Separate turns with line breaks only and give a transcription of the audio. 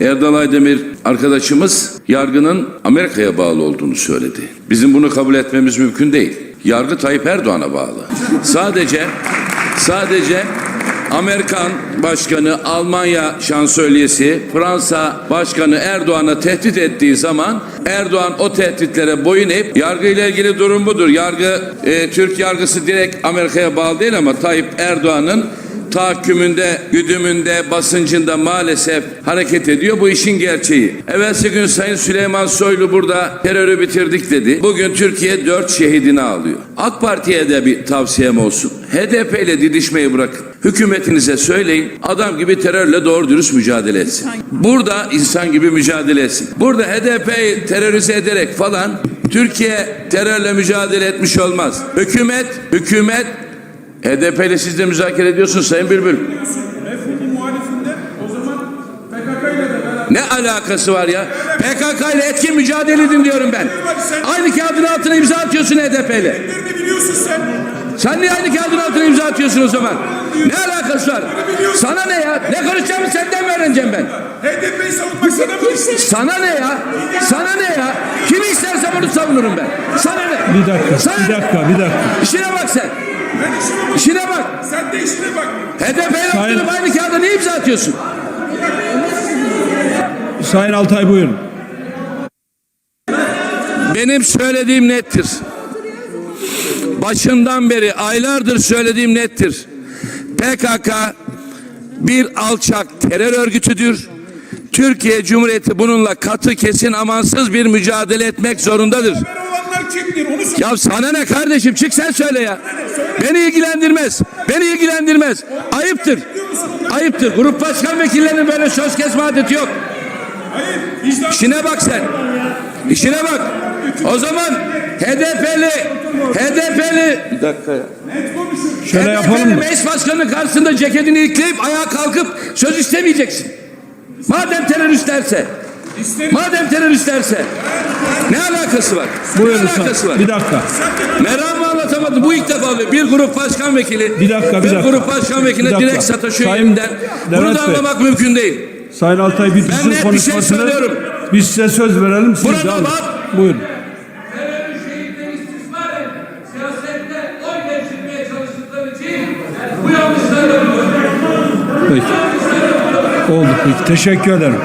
Erdal Aydemir arkadaşımız yargının Amerika'ya bağlı olduğunu söyledi. Bizim bunu kabul etmemiz mümkün değil. Yargı Tayyip Erdoğan'a bağlı. Sadece sadece Amerikan Başkanı, Almanya Şansölyesi, Fransa Başkanı Erdoğan'a tehdit ettiği zaman Erdoğan o tehditlere boyun eğip yargıyla ilgili durum budur. Yargı, e, Türk yargısı direkt Amerika'ya bağlı değil ama Tayyip Erdoğan'ın tahakkümünde, güdümünde, basıncında maalesef hareket ediyor. Bu işin gerçeği. Evvelsi gün Sayın Süleyman Soylu burada terörü bitirdik dedi. Bugün Türkiye dört şehidini alıyor. AK Parti'ye de bir tavsiyem olsun. HDP ile didişmeyi bırakın. Hükümetinize söyleyin adam gibi terörle doğru dürüst mücadele etsin. Burada insan gibi mücadele etsin. Burada HDP'yi terörize ederek falan Türkiye terörle mücadele etmiş olmaz. Hükümet, hükümet HDP ile siz de müzakere ediyorsunuz Sayın Bülbül. Ne alakası var ya? PKK ile etkin mücadele edin diyorum ben. Aynı kağıdın altına imza atıyorsun HDP ile.
Sen?
Sen niye aynı kağıdın altına imza atıyorsun o zaman? Ne alakası var? Sana ne ya? Ne konuşacağımı senden mi öğreneceğim ben?
HDP'yi savunmak sana mı?
Sana ne ya? Sana ne ya? Kimi istersem onu savunurum ben. Sana ne?
Bir dakika,
Sana
bir dakika, bir dakika.
İşine bak sen.
Bak.
İşine bak.
Sen de işine bak.
HDP ile
Sayın-
aynı kağıda niye imza atıyorsun?
Sayın Altay buyurun.
Benim söylediğim nettir. Başından beri aylardır söylediğim nettir. PKK bir alçak terör örgütüdür. Türkiye Cumhuriyeti bununla katı kesin amansız bir mücadele etmek zorundadır.
Kimdir onu söyle.
Ya sana ne kardeşim çık sen söyle ya. Beni ilgilendirmez. Beni ilgilendirmez. Ayıptır. Ayıptır. Grup başkan vekillerinin böyle söz kesme adeti yok. İşine bak sen. İşine bak. O zaman HDP'li HDP'li bir dakika ya.
Şöyle yapalım
HDP'li
mı?
meclis başkanının karşısında ceketini ilikleyip ayağa kalkıp söz istemeyeceksin. Madem teröristlerse.
İsterim.
Madem teröristlerse. Ne alakası var?
Buyurun
ne alakası var?
Bir dakika.
Meramı anlatamadı. Bu ilk defa oluyor. Bir grup başkan vekili.
Bir dakika, bir dakika.
grup başkan vekiline
Bir
direkt sataşıyor
Sayın
elimden. Bunu da
Bey.
anlamak mümkün değil.
Sayın Altay
bir şey
konuşmasını.
söylüyorum.
Biz size söz verelim. Siz
Burada var.
Buyurun. Peki. Oldu. Peki. Teşekkür ederim.